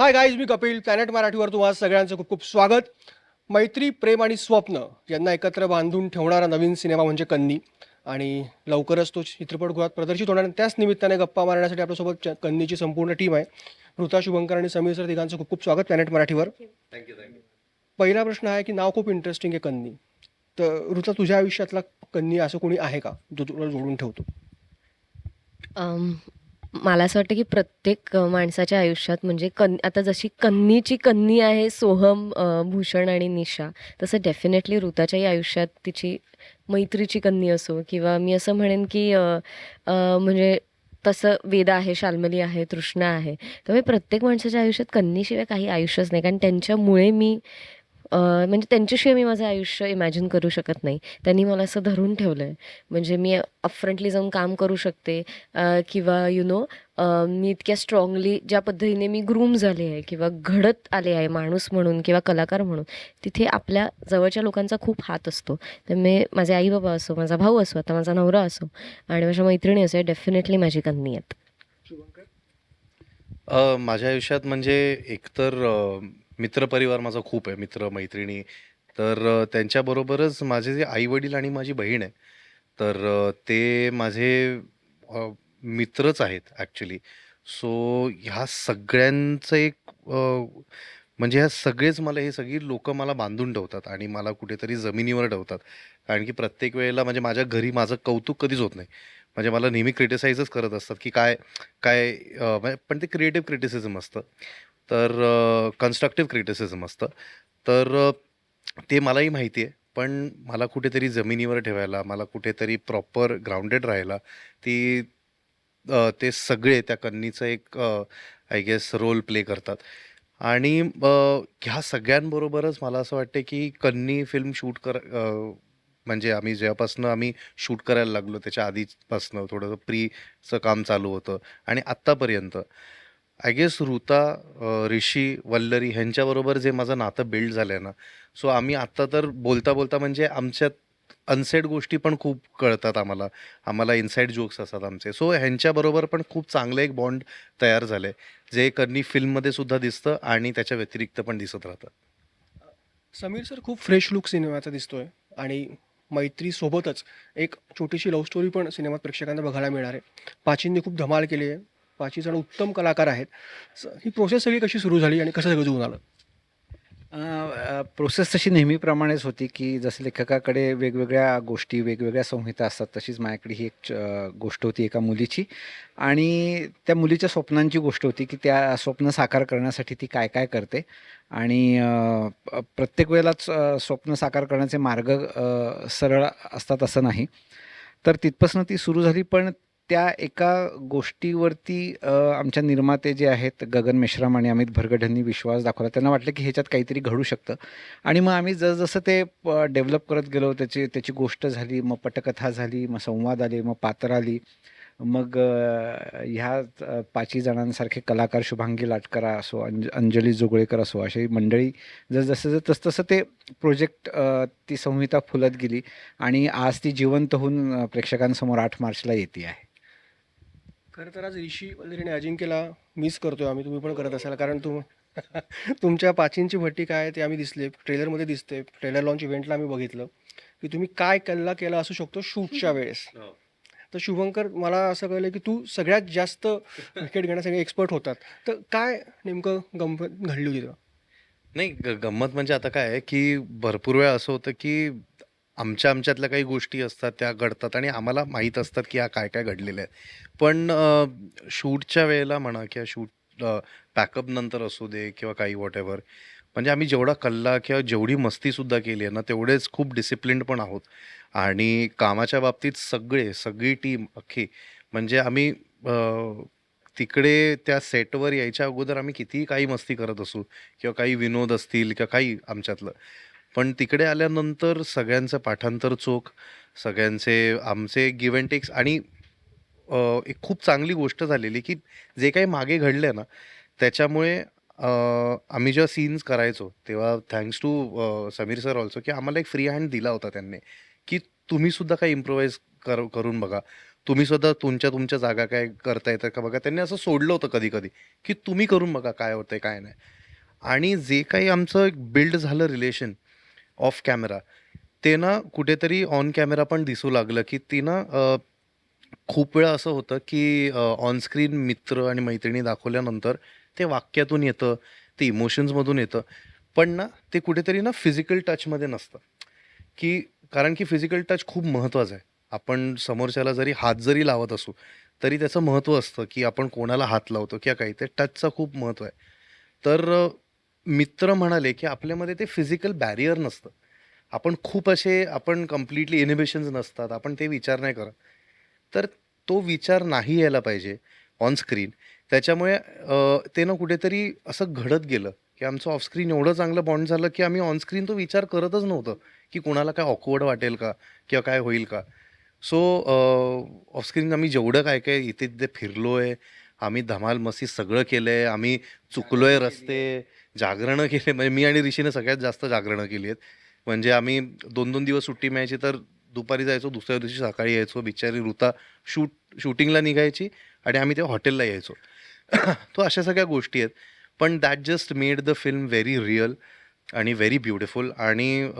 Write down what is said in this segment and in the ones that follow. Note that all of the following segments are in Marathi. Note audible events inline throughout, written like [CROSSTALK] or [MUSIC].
हाय गाईज मी कपिल. प्लॅनेट मराठीवर तुम्हाला सगळ्यांचं खूप खूप स्वागत. मैत्री प्रेम आणि स्वप्न यांना एकत्र बांधून ठेवणारा नवीन सिनेमा म्हणजे कन्नी. आणि लवकरच तो चित्रपटगृहात प्रदर्शित होणार आणि त्याच निमित्ताने गप्पा मारण्यासाठी आपल्यासोबत च- कन्नीची संपूर्ण टीम आहे. ऋता शुभंकर आणि समीर सर तिघांचं खूप खूप स्वागत प्लॅनेट मराठीवर. पहिला प्रश्न आहे की नाव खूप इंटरेस्टिंग आहे कन्नी. तर ऋता तुझ्या आयुष्यातला कन्नी असं कोणी आहे का जो तुला जोडून ठेवतो? अम, मला असं वाटतं की प्रत्येक माणसाच्या आयुष्यात म्हणजे कन आता जशी कन्नीची कन्नी आहे सोहम भूषण आणि निशा तसं डेफिनेटली ऋताच्याही आयुष्यात तिची मैत्रीची कन्नी असो किंवा मी असं म्हणेन की म्हणजे तसं वेदा आहे शाल्मली आहे तृष्णा आहे त्यामुळे प्रत्येक माणसाच्या आयुष्यात कन्नीशिवाय काही आयुष्यच नाही. कारण त्यांच्यामुळे मी म्हणजे त्यांच्याशिवाय मी माझं आयुष्य इमॅजिन करू शकत नाही. त्यांनी मला असं धरून ठेवलं आहे म्हणजे मी अपफ्रंटली जाऊन काम करू शकते. किंवा यु नो मी इतक्या स्ट्रॉंगली ज्या पद्धतीने मी ग्रूम झाले आहे किंवा घडत आले आहे माणूस म्हणून किंवा कलाकार म्हणून तिथे आपल्या जवळच्या लोकांचा खूप हात असतो. त्यामुळे माझे आई बाबा असो माझा भाऊ असो आता माझा नवरा असो आणि माझ्या मैत्रिणी असो डेफिनेटली माझी कन्नी आहेत. माझ्या आयुष्यात म्हणजे एकतर मित्रपरिवार माझा खूप आहे मित्र मैत्रिणी तर त्यांच्याबरोबरच माझे जे आई वडील आणि माझी बहीण आहे तर ते माझे मित्रच आहेत ॲक्च्युली सो ह्या सगळ्यांचं एक म्हणजे ह्या सगळेच मला हे सगळी लोक मला बांधून ठेवतात आणि मला कुठेतरी जमिनीवर ठेवतात. कारण की प्रत्येक वेळेला म्हणजे माझ्या घरी माझं कौतुक कधीच होत नाही. म्हणजे मला नेहमी क्रिटिसाइजच करत असतात की काय काय म्हणजे पण ते क्रिएटिव्ह क्रिटिसिझम असतं. तर कन्स्ट्रक्टिव्ह क्रिटिसिझम असतं. तर ते मलाही माहिती आहे पण मला कुठेतरी जमिनीवर ठेवायला मला कुठेतरी प्रॉपर ग्राउंडेड राहायला ती ते सगळे त्या कन्नीचं एक आय गेस रोल प्ले करतात. आणि ह्या सगळ्यांबरोबरच मला असं वाटते की कन्नी फिल्म शूट कर म्हणजे आम्ही जेव्हापासनं आम्ही शूट करायला लागलो त्याच्या आधीपासनं थोडंसं प्रीचं काम चालू होतं. आणि आत्तापर्यंत आय गेस ऋता ऋषी वल्लरी ह्यांच्याबरोबर जे माझं नातं बिल्ड झालं आहे ना सो आम्ही आत्ता तर बोलता बोलता म्हणजे आमच्यात अनसेड गोष्टी पण खूप कळतात आम्हाला. आम्हाला इनसाईड जोक्स असतात आमचे. सो ह्यांच्याबरोबर पण खूप चांगलं एक बॉन्ड तयार झालं आहे जे करणी फिल्ममध्ये सुद्धा दिसतं आणि त्याच्या व्यतिरिक्त पण दिसत राहतं. समीर सर खूप फ्रेश लुक सिनेमाचा दिसतोय आणि मैत्री सोबतच एक छोटीशी लव्ह स्टोरी पण सिनेमात प्रेक्षकांना बघायला मिळणार आहे. पाचींनी खूप धमाल केली आहे. पाचही जण उत्तम कलाकार आहेत. स- ही प्रोसेस सगळी कशी सुरू झाली आणि कसं सगळं जुळून आलं? प्रोसेस तशी नेहमीप्रमाणेच होती की जसं लेखकाकडे वेगवेगळ्या गोष्टी वेगवेगळ्या संहिता असतात तशीच माझ्याकडे ही एक गोष्ट होती एका मुलीची. आणि त्या मुलीच्या स्वप्नांची गोष्ट होती की त्या स्वप्न साकार करण्यासाठी ती काय काय करते. आणि प्रत्येक वेळेलाच स्वप्न साकार करण्याचे मार्ग सरळ असतात असं नाही. तर तिथपासून ती सुरू झाली पण त्या एका गोष्टीवरती आमच्या निर्माते जे आहेत गगन मेश्राम आणि अमित भरगड यांनी विश्वास दाखवला. त्यांना वाटलं की ह्याच्यात काहीतरी घडू शकतं. आणि मग आम्ही जसजसं ते डेव्हलप करत गेलो त्याची त्याची गोष्ट झाली मग पटकथा झाली मग संवाद आले मग पात्र आली. मग ह्या अ, पाची जणांसारखे कलाकार शुभांगी लाटकरा असो अंज अंजली जोगळेकर असो अशी मंडळी जसजसं तसतसं ते प्रोजेक्ट ती संहिता फुलत गेली. आणि आज ती जिवंत होऊन प्रेक्षकांसमोर आठ मार्चला येते आहे. खरं तर आज ऋषी वल्लरीने अजिंक्यला मिस करतोय आम्ही. तुम्ही पण करत असाल कारण तुम [LAUGHS] तुमच्या पाचींची भट्टी काय आहे ते आम्ही दिसले. ट्रेलरमध्ये दिसते. ट्रेलर लॉन्च इव्हेंटला आम्ही बघितलं. की तुम्ही काय कल्ला केला असू शकतो शूटच्या वेळेस. तर शुभंकर मला असं कळलं की तू सगळ्यात जास्त विकेट घेण्यासाठी एक्सपर्ट होतात. तर काय नेमकं गंमत घडली होती नाही ग गंमत म्हणजे आता काय की भरपूर वेळा असं होतं की आमच्या आमच्यातल्या काही गोष्टी असतात त्या घडतात आणि आम्हाला माहीत असतात की हा काय काय घडलेल्या आहेत. पण शूटच्या वेळेला म्हणा किंवा शूट पॅकअप नंतर असू दे किंवा काही वॉट एव्हर म्हणजे आम्ही जेवढा कल्ला किंवा जेवढी मस्तीसुद्धा केली आहे ना तेवढेच खूप डिसिप्लिन्ड पण आहोत. आणि कामाच्या बाबतीत सगळे सगळी टीम अख्खी म्हणजे आम्ही तिकडे त्या सेटवर यायच्या अगोदर आम्ही कितीही काही मस्ती करत असू किंवा काही विनोद असतील किंवा काही आमच्यातलं पण तिकडे आल्यानंतर सगळ्यांचं पाठांतर चोख सगळ्यांचे आमचे गिव्ह अँड टेक्स आणि अ, एक खूप चांगली गोष्ट झालेली की जे काही मागे घडलं ना त्याच्यामुळे अ, आम्ही जेव्हा सीन्स करायचो तेव्हा thanks to Sameer sir also की आम्हाला एक फ्री हँड दिला होता त्यांनी की तुम्ही सुद्धा काही इम्प्रोवाइज कर करून बघा. तुम्ही सुद्धा तुमच्या तुमच्या जागा काय करता येतं का बघा. त्यांनी असं सोडलं होतं कधी कधी की तुम्ही करून बघा काय होतंय काय नाही. आणि जे काही आमचं एक बिल्ड झालं रिलेशन ऑफ कॅमेरा ते ना कुठेतरी ऑन कॅमेरा पण दिसू लागलं की ती ना खूप वेळा असं होतं की ऑनस्क्रीन मित्र आणि मैत्रिणी दाखवल्यानंतर ते वाक्यातून येतं ते इमोशन्समधून येतं. पण ना ते कुठेतरी ना फिजिकल टचमध्ये नसतं. की कारण की फिजिकल टच खूप महत्त्वाचं आहे. आपण समोरच्याला जरी हात जरी लावत असू तरी त्याचं महत्त्व असतं की आपण कोणाला हात लावतो किंवा काही. ते टचचं खूप महत्त्व आहे. तर मित्र म्हणाले की आपल्यामध्ये ते फिजिकल बॅरियर नसतं. आपण खूप असे आपण कम्प्लिटली इनिबिशन्स नसतात आपण ते विचार नाही करत. तर तो विचार नाही यायला पाहिजे ऑन स्क्रीन त्याच्यामुळे ते ना कुठेतरी असं घडत गेलं की आमचं ऑफस्क्रीन एवढं चांगलं बॉन्ड झालं की आम्ही ऑनस्क्रीन तो विचार करतच नव्हतं की कोणाला काय ऑकवर्ड वाटेल का किंवा काय होईल का. सो ऑफस्क्रीन आम्ही जेवढं काय काय इथे तिथे फिरलो आहे आम्ही धमाल मस्ती सगळं केलं आहे आम्ही चुकलो आहे रस्ते जागरणं केले. म्हणजे मी आणि ऋषीने सगळ्यात जास्त जागरणं केली आहेत. म्हणजे आम्ही दोन दोन दिवस सुट्टी मिळायची तर दुपारी जायचो दुसऱ्या दिवशी सकाळी यायचो. बिचारी ऋता शूट शूटिंगला निघायची आणि आम्ही तेव्हा हॉटेलला यायचो. [COUGHS] तो अशा सगळ्या गोष्टी आहेत. पण that just made the film very real आणि व्हेरी ब्युटिफुल आणि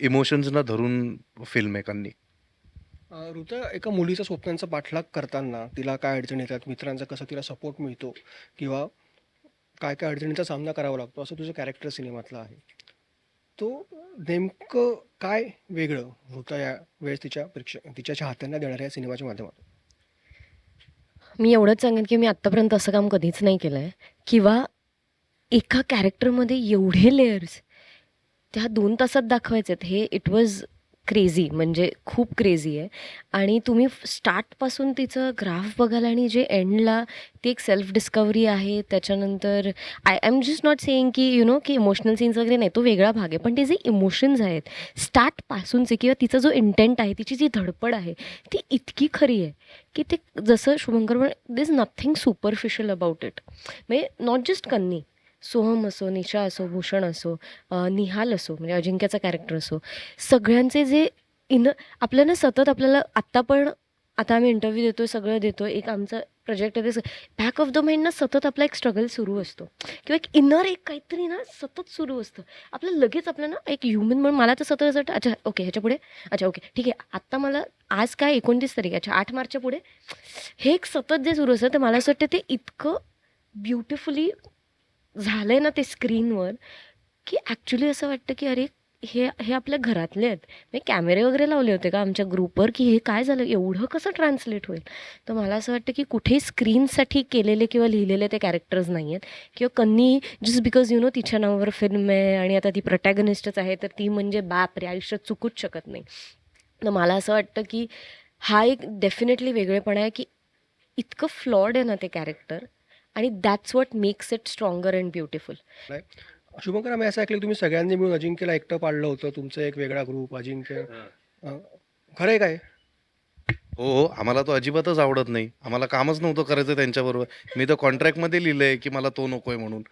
इमोशन्सना धरून फिल्ममेकांनी एकांनी. ऋता एका मुलीच्या स्वप्नांचा पाठलाग करताना तिला काय अडचणी येतात? मित्रांचा कसं तिला सपोर्ट मिळतो? किंवा काय काय अडचणींचा सामना करावा लागतो असं तुझं कॅरेक्टर सिनेमातलं आहे. तो नेमकं काय वेगळं होतं या वेळेस तिच्या प्रेक्षक तिच्या चाहत्यांना देणाऱ्या या सिनेमाच्या माध्यमातून? मी एवढंच सांगेन की मी आत्तापर्यंत असं काम कधीच नाही केलं आहे किंवा एका कॅरेक्टरमध्ये एवढे लेयर्स त्या दोन तासात दाखवायचे आहेत हे इट वॉज क्रेझी म्हणजे खूप क्रेझी आहे. आणि तुम्ही स्टार्टपासून तिचं ग्राफ बघाल आणि जे एंडला ती एक सेल्फ डिस्कवरी आहे त्याच्यानंतर I am just not saying की यु नो की इमोशनल सीन्स वगैरे नाही तो वेगळा भाग आहे. पण ते जे इमोशन्स आहेत स्टार्टपासूनचे किंवा तिचा जो इंटेंट आहे तिची जी धडपड आहे ती इतकी खरी आहे की ते जसं शुभंकर म्हण this nothing superficial about it म्हणजे नॉट जस्ट कन्नी सोहम असो निशा असो भूषण असो निहाल असो म्हणजे अजिंक्याचा कॅरेक्टर असो सगळ्यांचे जे इन आपल्याला सतत आपल्याला आत्ता पण आता आम्ही इंटरव्ह्यू देतो सगळं देतो एक आमचा प्रोजेक्ट आहे बॅक ऑफ द माइंड ना सतत आपला एक स्ट्रगल सुरू असतो. किंवा एक इनर एक काहीतरी ना सतत सुरू असतं. आपलं लगेच आपल्याला ना एक ह्युमन म्हणून मला तर सतत असं वाटतं अच्छा ओके ह्याच्या पुढे अच्छा ओके ठीक आहे आत्ता मला आज काय एकोणतीस तारीख अच्छा आठ मार्चच्या पुढे. हे एक सतत जे सुरू असतं तर मला असं वाटतं ते इतकं ब्युटिफुली झालं आहे ना ते स्क्रीनवर की ॲक्च्युली असं वाटतं की अरे हे हे आपल्या घरातले आहेत. मी कॅमेरे वगैरे लावले होते का आमच्या ग्रुपवर की हे काय झालं एवढं कसं ट्रान्सलेट होईल? तर मला असं वाटतं की कुठेही स्क्रीनसाठी केलेले किंवा लिहिलेले ते कॅरेक्टर्स नाही आहेत. किंवा कन्नी जस्ट बिकॉज यु नो तिच्या नावावर फिल्म आहे आणि आता ती प्रोटॅगनिस्टच आहे तर ती म्हणजे बाप रे आयुष्यात चुकूच शकत नाही. तर मला असं वाटतं की हा एक डेफिनेटली वेगळेपणा आहे की इतकं फ्लॉड आहे ना ते कॅरेक्टर आणि that's what makes it stronger and beautiful Shubhankar आम्ही असं ऐकलं तुम्ही सगळ्यांनी मिळून अजिंक्यला एकटं पाडलं होतं तुमचं एक वेगळा ग्रुप अजिंक्य. खरं आहे काय? हो हो आम्हाला तो अजिबातच आवडत नाही. आम्हाला कामच नव्हतं करायचं त्यांच्याबरोबर. मी तर कॉन्ट्रॅक्टमध्ये लिहिलं आहे की मला तो नको आहे म्हणून.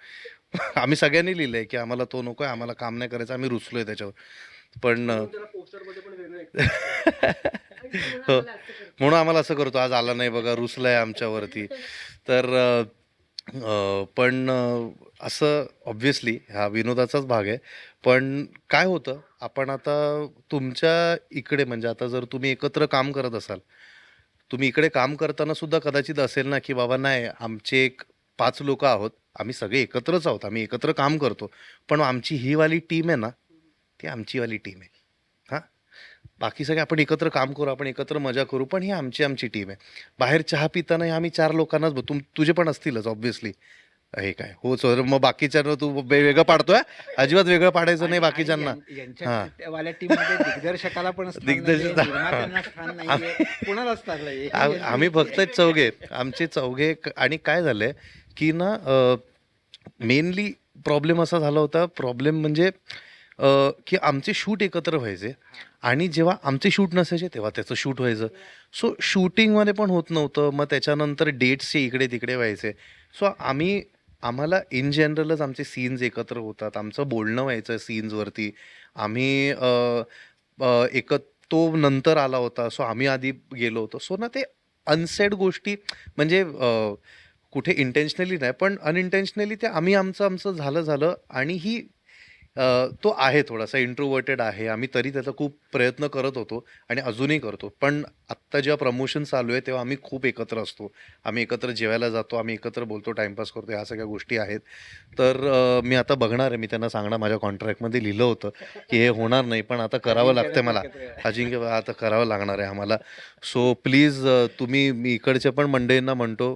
आम्ही सगळ्यांनी लिहिलं आहे की आम्हाला तो नको आहे आम्हाला काम नाही करायचं आम्ही रुचलो आहे त्याच्यावर. पण हो. म्हणून आम्हाला असं करतो आज आला नाही बघा रुसलाय आमच्यावरती. तर पण असं ऑब्व्हियसली हा विनोदाचाच भाग आहे. पण काय होतं आपण आता तुमच्या इकडे म्हणजे आता जर तुम्ही एकत्र काम करत असाल तुम्ही इकडे काम करताना सुद्धा कदाचित असेल ना की बाबा नाही आमचे एक पाच लोक आहोत आम्ही सगळे एकत्रच आहोत आम्ही एकत्र काम करतो पण आमची ही वाली टीम आहे ना ती आमची वाली टीम आहे. बाकी सगळे आपण एकत्र काम करू आपण एकत्र मजा करू पण ही आमची आमची टीम आहे. बाहेर चहा पिताना आम्ही चार लोकांनाच तुम तुझे पण असतीलच ऑब्व्हियसली हे काय? हो सर मग बाकीच्यांना तू वेगळं पाडतोय? अजिबात वेगळं पाडायचं नाही बाकीच्यांना. दिग्दर्शकाला पण दिग्दर्शक- आम्ही फक्त चौघे आमचे चौघे आणि काय झालंय की ना मेनली प्रॉब्लेम असा झाला होता. प्रॉब्लेम म्हणजे की आमचे शूट एकत्र व्हायचे आणि जेव्हा आमचे शूट नसायचे तेव्हा त्याचं शूट व्हायचं. सो शूटिंगमध्ये पण होत नव्हतं. मग त्याच्यानंतर डेट्सचे इकडे तिकडे व्हायचे. सो आम्ही आम्हाला इन जनरलच आमचे सीन्स एकत्र होतात. आमचं बोलणं व्हायचं सीन्सवरती आम्ही एक तो नंतर आला होता. सो आम्ही आधी गेलो होतो. सो ना ते अनसेड गोष्टी म्हणजे कुठे इंटेन्शनली नाही पण अनइंटेन्शनली ते आम्ही आमचं आमचं झालं झालं आणि ही अ, तो आहे थोडासा इंट्रोवर्टेड आहे. आम्ही तरी त्याचा खूप प्रयत्न करत होतो आणि अजूनही करतो. पण आत्ता जेव्हा प्रमोशन चालू आहे तेव्हा आम्ही खूप एकत्र असतो. आम्ही एकत्र जेवायला जातो आम्ही एकत्र बोलतो टाइमपास करतो ह्या सगळ्या गोष्टी आहेत. तर अ, मी आता बघणार आहे. मी त्यांना सांगणार माझ्या कॉन्ट्रॅक्टमध्ये लिहिलं होतं की हे होणार नाही पण आता करावं लागतं मला. अजिंक्य आता करावं लागणार आहे आम्हाला. सो प्लीज तुम्ही मी इकडच्या पण मंडळींना म्हणतो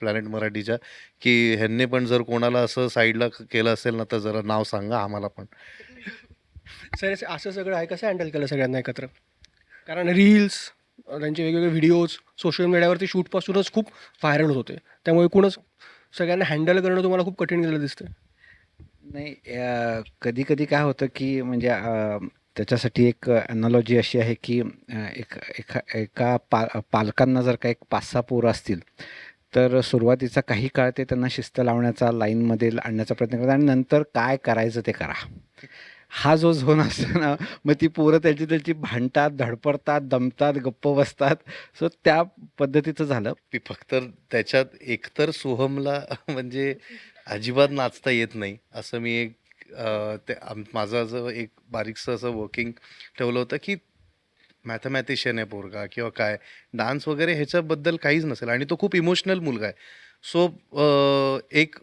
प्लॅनेट मराठीच्या की ह्यांनी पण जर कोणाला असं साईडला केलं असेल ना तर जरा नाव सांगा आम्हाला पण. सर हे असं सगळं आहे कसं हँडल केलं सगळ्यांना एकत्र? कारण रील्स त्यांचे वेगवेगळे व्हिडिओज सोशल मीडियावरती शूटपासूनच खूप व्हायरल होत होते. त्यामुळे एकूणच सगळ्यांना हँडल करणं तुम्हाला खूप कठीण गेलं दिसतंय. नाही कधी कधी काय होतं की म्हणजे अ, त्याच्यासाठी एक अनॉलॉजी अशी आहे की अ, एक एका एका पा पालकांना जर का एक पाच सहा पोरं असतील तर सुरुवातीचा काही काळ ते त्यांना शिस्त लावण्याचा लाईनमध्ये आणण्याचा प्रयत्न करतात आणि नंतर काय करायचं ते करा. हा जो झोन असतो ना मग ती पोरं त्याची त्याची भांडतात धडपडतात दमतात गप्प बसतात. सो त्या पद्धतीचं झालं. मी फक्त त्याच्यात एकतर सोहमला [LAUGHS] म्हणजे अजिबात नाचता येत नाही असं मी एक ते आम- माझं असं एक बारीकसं असं वर्किंग ठेवलं होतं की मॅथमॅटिशियन आहे पोरगा किंवा काय. डान्स वगैरे ह्याच्याबद्दल काहीच नसेल. आणि तो खूप इमोशनल मुलगा आहे. सो एक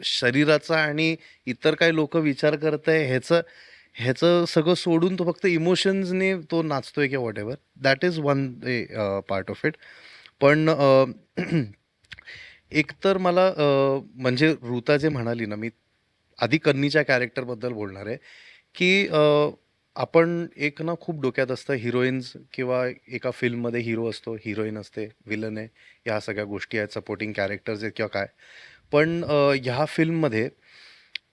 शरीराचा आणि इतर काही लोक विचार करत आहे ह्याचं ह्याचं सगळं सोडून तो फक्त इमोशन्सने तो नाचतोय किंवा whatever that is one part of it पण एकतर मला म्हणजे ऋता जे म्हणाली ना मी आधी कन्नीच्या कॅरेक्टरबद्दल बोलणार आहे की आपण एक ना खूप डोक्यात असतं हिरोईन्स किंवा एका फिल्ममध्ये हिरो असतो हिरोईन असते विलन आहे ह्या सगळ्या गोष्टी आहेत सपोर्टिंग कॅरेक्टर्स आहेत किंवा काय. पण ह्या फिल्ममध्ये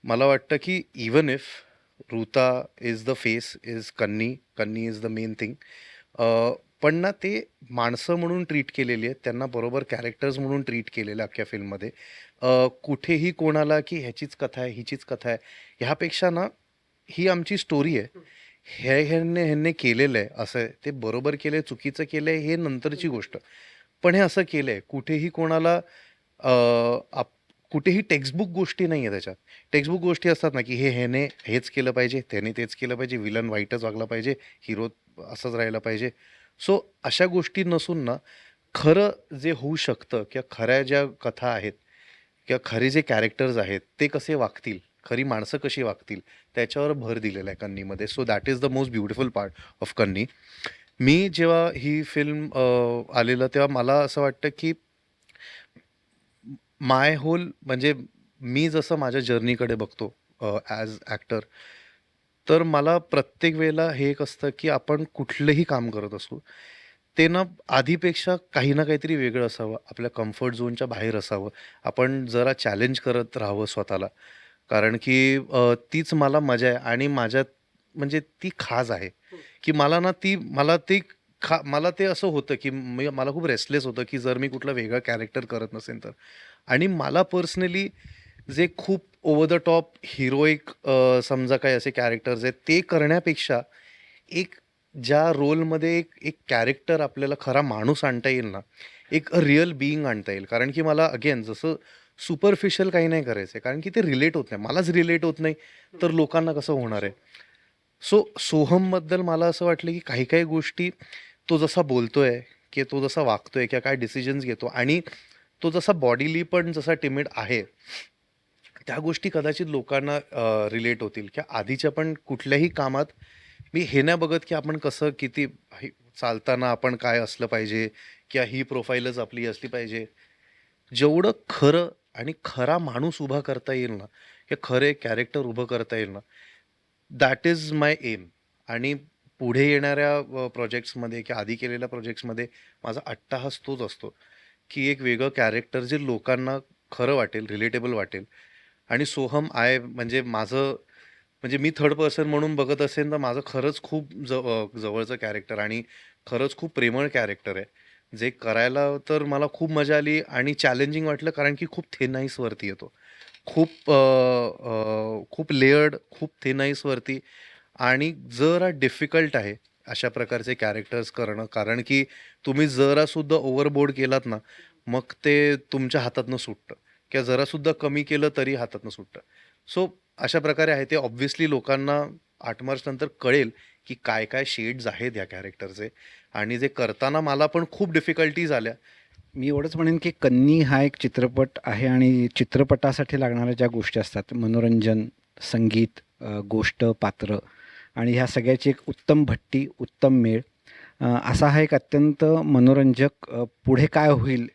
मला वाटतं की even if Ruta is the face is Kanni Kanni is the main thing पण ना ते माणसं म्हणून ट्रीट केलेली आहेत त्यांना बरोबर कॅरेक्टर्स म्हणून ट्रीट केलेलं अख्ख्या फिल्ममध्ये. कुठेही कोणाला की ह्याचीच कथा आहे हिचीच कथा आहे ह्यापेक्षा ना ही आमची स्टोरी आहे. हे ह्यांनी ह्यांनी केलेलं आहे. असं. ते बरोबर केलं आहे चुकीचं केलं आहे हे नंतरची गोष्ट. पण हे असं केलं आहे कुठेही कोणाला आप कुठेही टेक्स्टबुक गोष्टी नाही आहे त्याच्यात. टेक्स्टबुक गोष्टी असतात ना की हे ह्याने हेच केलं पाहिजे त्याने तेच केलं पाहिजे विलन वाईटच वागला पाहिजे हिरो असंच राहिला पाहिजे. सो अशा गोष्टी नसून ना खरं जे होऊ शकतं किंवा खऱ्या ज्या कथा आहेत किंवा खरे जे कॅरेक्टर्स आहेत ते कसे वागतील? खरी माणसं कशी वागतील त्याच्यावर भर दिलेला आहे कन्नीमध्ये. So that is the most beautiful part of Kanni. मी जेव्हा ही फिल्म आलेलं तेव्हा मला असं वाटतं की माय होल म्हणजे मी जसं माझ्या जर्नीकडे बघतो ॲज ॲक्टर तर मला प्रत्येक वेळेला हे एक असतं की आपण कुठलंही काम करत असू ते ना आधीपेक्षा काही ना काहीतरी वेगळं असावं आपल्या कम्फर्ट झोनच्या बाहेर असावं आपण जरा चॅलेंज करत राहावं स्वतःला. कारण की अ, तीच मला मजा आहे आणि माझ्यात म्हणजे ती खाज आहे. की मला ना ती मला ती खा मला ते असं होतं की मी मला खूप रेस्टलेस होतं की जर मी कुठलं वेगळं कॅरेक्टर करत नसेल तर. आणि मला पर्सनली जे खूप ओव्हर द टॉप हिरोईक समजा काही असे कॅरेक्टर्स आहेत ते करण्यापेक्षा एक ज्या रोलमध्ये एक एक कॅरेक्टर आपल्याला खरा माणूस आणता येईल ना एक रिअल बिईंग आणता येईल. कारण की मला अगेन जसं सुपरफिशियल काही नाही करायचं आहे कारण की ते रिलेट होत नाही. मलाच रिलेट होत नाही तर लोकांना कसं होणार आहे? सो सोहमबद्दल मला असं वाटलं की काही काही गोष्टी तो जसा बोलतोय की तो जसा वागतोय किंवा काय डिसिजन्स घेतो आणि तो जसा बॉडीली पण जसा टिमिड आहे त्या गोष्टी कदाचित लोकांना रिलेट होतील. किंवा आधीच्या पण कुठल्याही कामात मी हे नाही बघत की आपण कसं किती हे- चालताना आपण काय असलं पाहिजे किंवा ही प्रोफाईलच आपली असली पाहिजे. जेवढं खरं आणि खरा माणूस उभा करता येईल ना हे खरे कॅरेक्टर उभं करता येईल ना दॅट इज माय एम आणि पुढे येणाऱ्या प्रोजेक्ट्समध्ये किंवा आधी केलेल्या प्रोजेक्ट्समध्ये माझा अट्टाहास तोच असतो की एक वेगळं कॅरेक्टर जे लोकांना खरं वाटेल रिलेटेबल वाटेल. आणि सोहम आय म्हणजे माझं म्हणजे मी थर्ड पर्सन म्हणून बघत असेल तर माझं खरंच खूप जवळचं कॅरेक्टर आणि खरंच खूप प्रेमळ कॅरेक्टर आहे. जे करायला तर मला खूप मजा आली आणि चॅलेंजिंग वाटलं कारण की खूप थेनाईसवरती येतो. खूप खूप लेअर्ड खूप थेनाईसवरती आणि जरा डिफिकल्ट आहे अशा प्रकारचे कॅरेक्टर्स करणं. कारण की तुम्ही जरासुद्धा ओव्हरबोर्ड केलात ना मग ते तुमच्या हातातनं सुटतं. किंवा जरासुद्धा कमी केलं तरी हातातनं सुटतं. सो अशा प्रकारे आहे ते. ऑब्व्हियसली लोकांना आठ मार्च नंतर कळेल की काय काय शेड्स आहेत ह्या कॅरेक्टरचे आणि जे करताना मला पण खूप डिफिकल्टीज आल्या मी एवढंच म्हणेन की कन्नी हा एक चित्रपट आहे आणि चित्रपटासाठी लागणाऱ्या ज्या गोष्टी असतात मनोरंजन संगीत गोष्ट पात्र आणि ह्या सगळ्याची एक उत्तम भट्टी उत्तम मेळ असा हा एक अत्यंत मनोरंजक पुढे काय होईल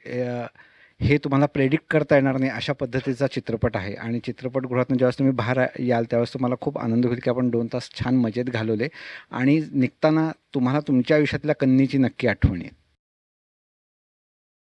हे तुम्हाला प्रेडिक्ट करता येणार नाही अशा पद्धतीचा चित्रपट आहे. आणि चित्रपटगृहातून ज्यावेळेस तुम्ही बाहेर याल त्यावेळेस तुम्हाला खूप आनंद होईल की आपण दोन तास छान मजेत घालवले. आणि निघताना तुम्हाला तुमच्या आयुष्यातल्या कन्नीची नक्की आठवण येईल.